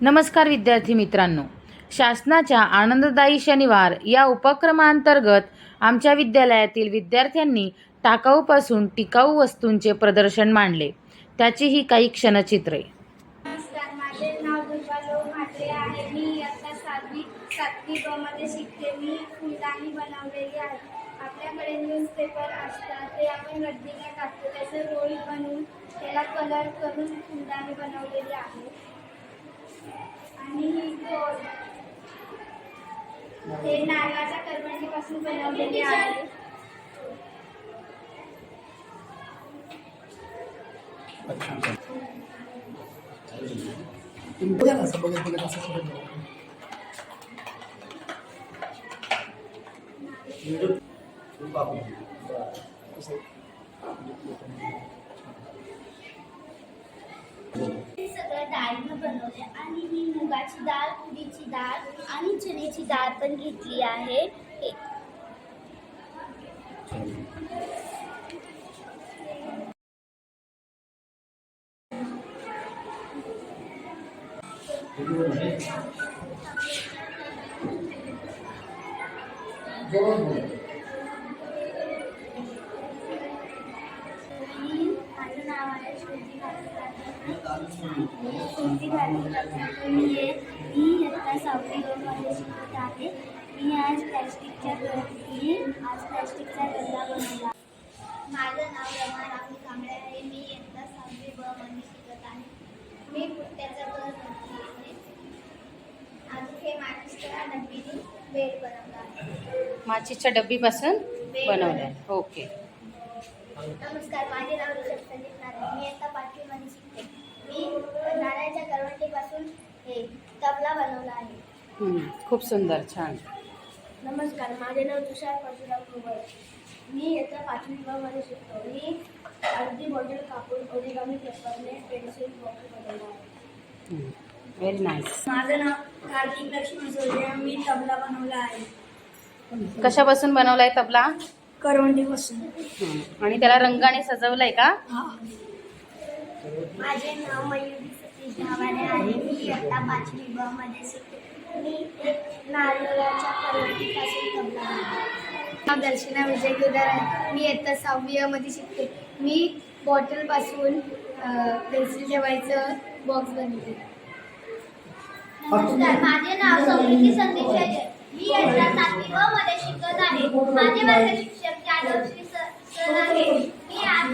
नमस्कार विद्यार्थी मित्रांनो. शासनाच्या आनंददायी शनिवार या उपक्रमांतर्गत आमच्या विद्यालयातील विद्यार्थ्यांनी टाकाऊपासून टिकाऊ वस्तूंचे प्रदर्शन मांडले. त्याची ही काही क्षणचित्रे. नमस्कार माझे नाव दुर्गालो म्हात्रे आहे. मी इयत्ता सातवी सातवी ब मध्ये शिकते. मी फुलदाणी बनवलेली आहे. आपल्याकडे न्यूजपेपर असतात. ते आपण रद्दीला टाकतो. त्याचं रोल बनवून त्याला कलर करून फुलदाणी बनवलेली आहे. आणि ही ते नारळाच्या करवंटीपासून बनवलेली आहे बघा ना असं बघत बघत असं बघा. डाळीनं बनवले आणि ही मुगाची डाळ तुरीची डाळ आणि चण्याची पण घेतली आहे. आहे श्रुती भारती मी इयत्ता सहावी मध्ये शिकत आहे मी आज प्लॅस्टिकच्या मी आज प्लॅस्टिकचा गल्ला बनवला माझं नाव रमा राहुल कांबळे आहे. मी इयत्ता सहावी ब मध्ये शिकत आहे. मी पुट्ट्याचा घर बनवली आहे. अजून हे माणूसच्या डब्बीने बेड बनवला आहे. माचीच्या डब्बीपासून बनवल्या ओके. नमस्कार माझे नाव ऋषभ संदीप नारे मी आता पाचवीमध्ये शिकते मी नारळाच्या करवंटीपासून हे तबला बनवला आहे. खूप सुंदर छान. नमस्कार माझे नाव तुषार परशुराम कुंभळ मी येत्या पाचवी मध्ये शिकतो मी अर्धी बॉटल कापून ओरिगामी पेपरने पेन्सिल बॉक्स बनवला आहे. व्हेरी नाईस माझं नाव कार्तिक लक्ष्मण सोडे मी तबला बनवला आहे. कशापासून बनवलाय तबला? करवंटीपासून हम्म, आणि त्याला रंगाने सजवलंय का? माझे नाव मयुरी सतीश आहे. मी इयत्ता पाचवी ब मध्ये शिकते मी एक नारळाच्या तबला दर्शना विजय केदार आहे मी इयत्ता सहावी अ मध्ये शिकते मी बॉटलपासून पेन्सिल ठेवायचं बॉक्स बनवते नमस्कार माझे नाव समृद्धी संदीप शेळके मी इयत्ता सातवी ब मध्ये शिकत आहे माझे मार्गशिक्षक जाधव श्री सर सर आहे मी आज